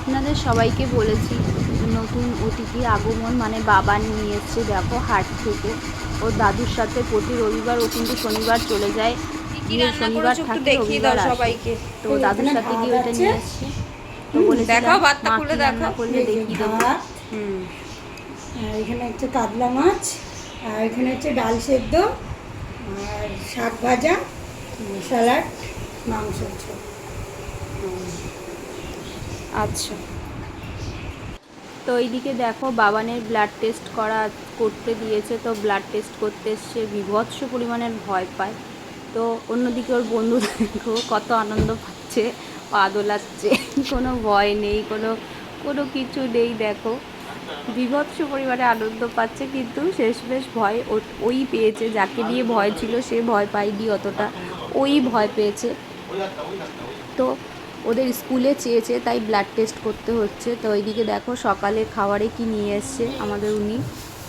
আপনাদের সবাইকে বলেছি নতুন অতিথি আগমন মানে বাবা নিয়ে এসছে দেখো হাট থেকে। ওর দাদুর সাথে প্রতি রবিবার ও কিন্তু শনিবার চলে যায়। গিয়ে শনিবার থাকে রবিবার সবাইকে। তো দাদুর সাথে গিয়ে ওইটা নিয়ে এসছে তো ভাতটা খুলে ভাত। আর এখানে হচ্ছে কাতলা মাছ আর এখানে হচ্ছে ডাল সেদ্ধ আর শাক ভাজা স্যালাড মাংস। আচ্ছা। তো এইদিকে দেখো, বাবানের ব্লাড টেস্ট করা করতে দিয়েছে, তো ব্লাড টেস্ট করতে এসছে, বিভৎস পরিমাণের ভয় পায়। তো অন্যদিকে ওর বন্ধু দেখো, কত আনন্দ পাচ্ছে, পা দোলাচ্ছে, কোনো ভয় নেই, কোনো কোনো কিছু নেই, দেখো। বিভৎস পরিমাণে আনন্দ পাচ্ছে, কিন্তু শেষমেশ ভয় ও- ওই পেয়েছে, যাকে নিয়ে ভয় ছিল, সে ভয় পায়নি অতটা। ওই ভয় পেয়েছে। তো ওদের স্কুলে চেয়েছে, তাই ব্লাড টেস্ট করতে হচ্ছে। তো ওইদিকে দেখো সকালে খাবারে কি নিয়ে এসছে আমাদের উনি।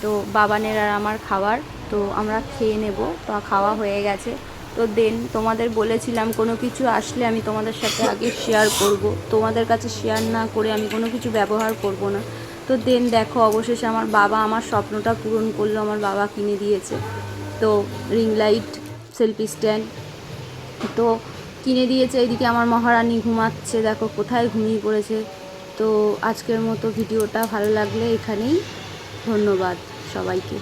তো বাবানের আর আমার খাবার, তো আমরা খেয়ে নেব। তো খাওয়া হয়ে গেছে। তো দেন তোমাদের বলেছিলাম কোনো কিছু আসলে আমি তোমাদের সাথে আগে শেয়ার করব। তোমাদের কাছে শেয়ার না করে আমি কোনো কিছু ব্যবহার করব না। তো দেন দেখো অবশেষে আমার বাবা আমার স্বপ্নটা পূরণ করল, আমার বাবা কিনে দিয়েছে। তো রিং লাইট সেলফি স্ট্যান্ড তো কিনে দিয়েছে, এইদিকে আমার মহারানী ঘুমাচ্ছে, দেখো কোথায় ঘুমিয়ে পড়েছে। তো আজকের মতো ভিডিওটা ভালো লাগলে এখানেই ধন্যবাদ সবাইকে।